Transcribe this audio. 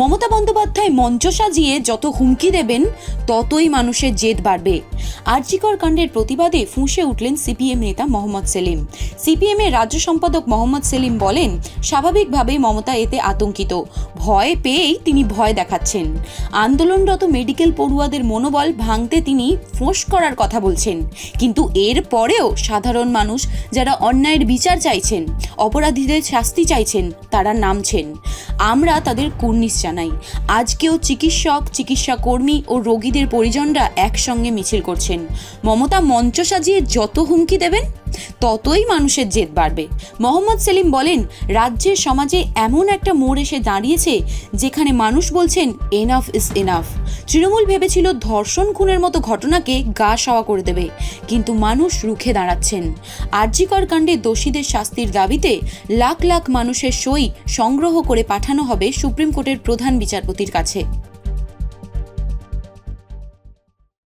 মমতা বন্দ্যোপাধ্যায় মঞ্চ সাজিয়ে যত হুমকি দেবেন, ততই মানুষের জেদ বাড়বে। আরজিকর কাণ্ডের প্রতিবাদে ফুঁসে উঠলেন সিপিএম নেতা মোহাম্মদ সেলিম। সিপিএম এর রাজ্য সম্পাদক মোহাম্মদ সেলিম বলেন স্বাভাবিকভাবেই মমতা এতে আতঙ্কিত। ভয় পেয়েই তিনি ভয় দেখাচ্ছেন। আন্দোলনরত মেডিকেল পড়ুয়াদের মনোবল ভাঙতে তিনি ফোঁস করার কথা বলছেন। কিন্তু এর পরেও সাধারণ মানুষ যারা অন্যায়ের বিচার চাইছেন, অপরাধীদের শাস্তি চাইছেন, তারা নামছেন। আমরা তাদের কুর্নিশ জানাই। আজকেও চিকিৎসক চিকিৎসা কর্মী ও রোগীদের পরিজনরা একসঙ্গে মিছিল করছেন। মমতা মঞ্চ সাজিয়ে যত হুমকি দেবেন, ততই মানুষের জেদ বাড়বে। মোহাম্মদ সেলিম বলেন রাজ্যের সমাজে এমন একটা মোড় এসে দাঁড়িয়েছে যেখানে মানুষ বলছেন এনাফ ইজ এনাফ তৃণমূল ভেবেছিল ধর্ষণ খুনের মতো ঘটনাকে গা সাওয়া করে দেবে, কিন্তু মানুষ রুখে দাঁড়াচ্ছেন। আর্জিকর কাণ্ডে দোষীদের শাস্তির দাবিতে লাখ লাখ মানুষের সই সংগ্রহ করে পাঠানো হবে সুপ্রিম কোর্টের প্রধান বিচারপতির কাছে।